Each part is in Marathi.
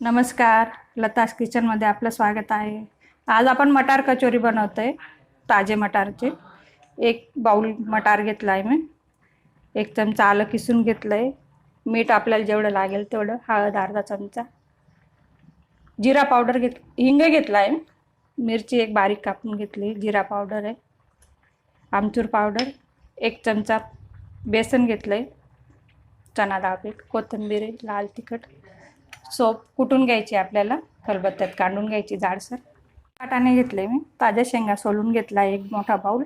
नमस्कार. लताश किचनमध्ये आपलं स्वागत आहे. आज आपण मटार कचोरी बनवतो आहे ताजे मटारचे. एक बाऊल मटार घेतला आहे मी. एक चमचा आलं किसून घेतलं आहे मीठ आपल्याला जेवढं लागेल तेवढं हळद अर्धा चमचा. जिरा पावडर घेत हिंग घेतला आहे मिरची एक बारीक कापून घेतली जिरा पावडर आहे. आमचूर पावडर एक चमचा बेसन घेतलं आहे चणा डाळ पीठ कोथिंबीर आहे, लाल तिखट. सोप कुटून घ्यायची आपल्याला? खलबत्त्यात काढून घ्यायची जाडसर. वाटाणे घेतले मी. ताज्या शेंगा सोलून घेतला एक मोठा बाऊल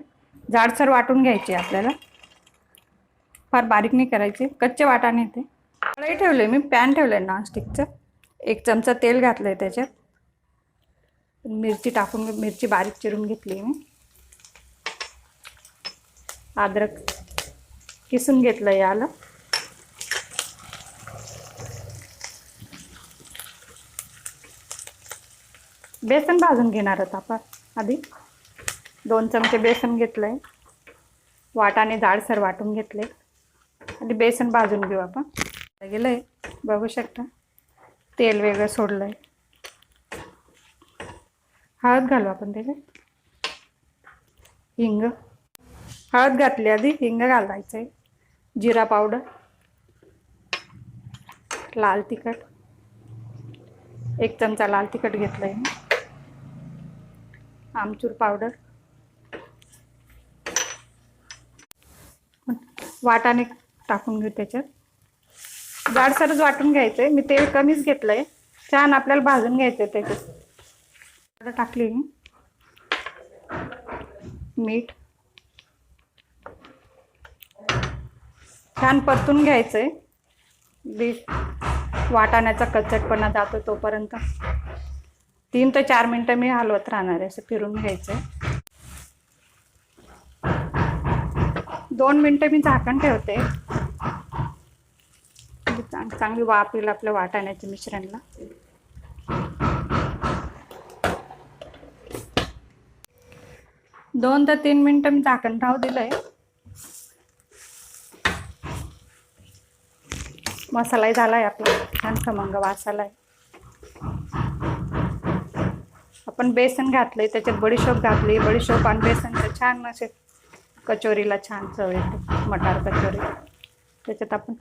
जाडसर वाटून घ्यायची आपल्याला. फार बारीक नाही करायचे. कच्चे वाटाणे ते. कढई ठेवले मी. पॅन ठेवलं आहे नॉनस्टिकचं एक चमचा तेल घातलं आहे त्याच्यात. मिरची टाकून मिरची बारीक चिरून घेतली मी. अद्रक किसून घेतलं आहे बेसन भाजून घेणार आहोत आपण. आधी दोन चमचे बेसन घेतलं आहे वाटाने जाडसर वाटून घेतले. आणि बेसन भाजून घेऊ आपण. गेलं आहे बघू शकता. तेल वेगळं सोडलं आहे हळद घालू आपण त्याला हिंग. हळद घातली आधी. हिंग घालायचं आहे जिरा पावडर. लाल तिखट. एक चमचा लाल तिखट घेतलं आहे आमचूर पावडर वाटाणे टाकून घेऊ त्याच्यात. जाडसरच वाटून घ्यायचं आहे मी तेल कमीच घेतलं आहे छान आपल्याला भाजून घ्यायचं आहे त्याच्यात टाकली मीठ. छान परतून घ्यायचं आहे बी वाटाण्याचा कचटपणा जातो तोपर्यंत. तीन ते चार मिनटं मी हलवत राहणार आहे असं फिरून घ्यायचं दोन मिनटं मी झाकण ठेवते. चांगली वाफ येईल आपल्या वाटाण्याच्या मिश्रणला. दोन ते तीन मिनटं मी झाकण राहू दिलंय. मसालाही झालाय आपला छान खमंग वास आहे आपण बेसन घातलंय त्याच्यात बडीशोप घातली. बडीशोप आणि बेसनचं छान असे कचोरीला छान चव येते मटार कचोरी. त्याच्यात आपण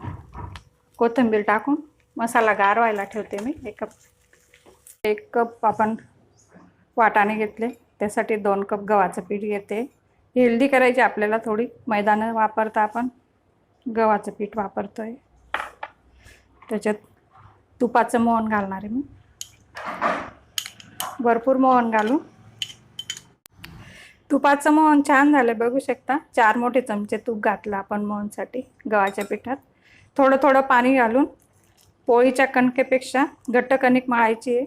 कोथिंबीर टाकून मसाला गारवायला ठेवते मी. एक कप एक कप आपण वाटाणे घेतले. त्यासाठी दोन कप गव्हाचं पीठ घेते. हेल्दी करायची आपल्याला थोडी. मैदानं वापरता आपण गव्हाचं पीठ वापरतोय. त्याच्यात तुपाचं मोहन घालणार आहे मी. भरपूर मोहन घालू. तुपाचं मोहन छान झालं बघू शकता. चार मोठे चमचे तूप घातलं आपण मोहनसाठी गव्हाच्या पिठात. थोडं थोडं पाणी घालून पोळीच्या कणकेपेक्षा घट्ट कणिक मळायची आहे.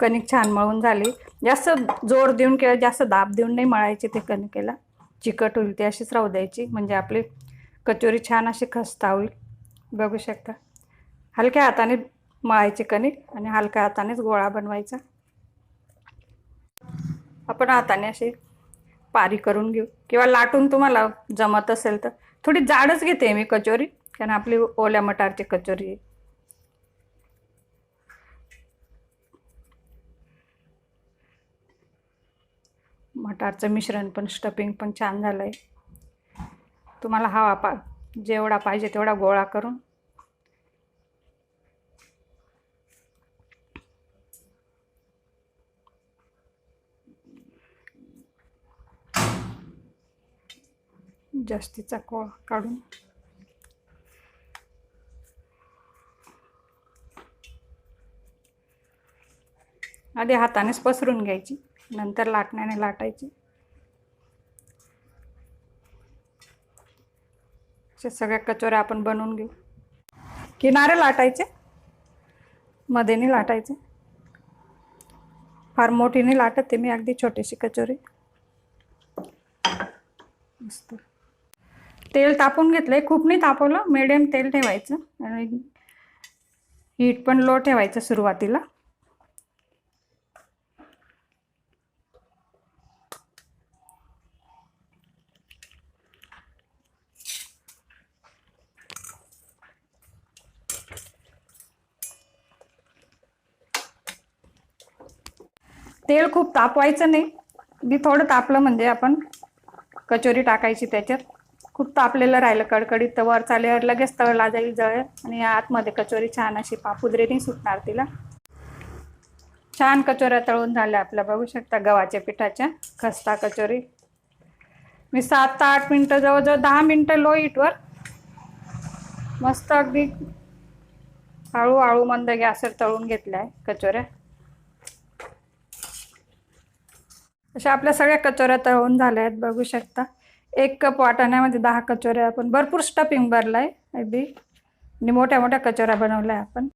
कणिक छान मळून झाली. जास्त जोर देऊन किंवा जास्त दाब देऊन नाही मळायची ते कणिकेला. चिकट होईल ती अशीच राहू द्यायची. म्हणजे आपली कचोरी छान अशी खस्ता होईल. बघू शकता. हलक्या हाताने मळायचे कणिक आणि हलक्या हातानेच गोळा बनवायचा. आपण हाताने अशी पारी करून घेऊ. किंवा लाटून तुम्हाला जमत असेल तर. थोडी जाडच घेते मी कचोरी कारण आपली ओल्या मटारची कचोरी आहे. मटारचं मिश्रण पण स्टफिंग पण छान झालं आहे तुम्हाला हवा पा जेवढा पाहिजे तेवढा गोळा करून जास्तीचा कोळ काढून. आधी हातानेच पसरून घ्यायची नंतर लाटण्याने लाटायची. सगळ्या कचोऱ्या आपण बनवून घेऊ. किनारे लाटायचे मध्येने लाटायचे. फार मोठीने लाटत ते मी अगदी छोटीशी कचोरी. मस्त. तेल तापून घेतलंय. खूप नाही तापवलं. मिडियम तेल ठेवायचं. आणि हीट पण लो ठेवायचं सुरुवातीला. तेल खूप तापवायचं नाही. मी थोडं तापलं म्हणजे आपण कचोरी टाकायची त्याच्यात. खूप तापलेलं राहिलं कडकडीत. तर वर चालल्यावर लगेच तळला जाईल जळ आणि आतमध्ये कचोरी छान अशी पापुद्रेने सुटणार तिला. छान कचोऱ्या तळून झाल्या आपल्या. बघू शकता गव्हाच्या पिठाच्या खस्ता कचोरी. मी सात ते आठ मिनटं जवळजवळ दहा मिनटं लो हीटवर मस्त अगदी हळू हळू मंद गॅसवर तळून घेतल्या आहे कचोऱ्या. अशा आपल्या सगळ्या कचोऱ्या तळून झाल्या आहेत. बघू शकता. एक कप वाटाण्यामध्ये दहा कचोऱ्या आपण भरपूर स्टफिंग भरला आहे अगदी. आणि मोठ्या मोठ्या कचोऱ्या बनवल्या आपण.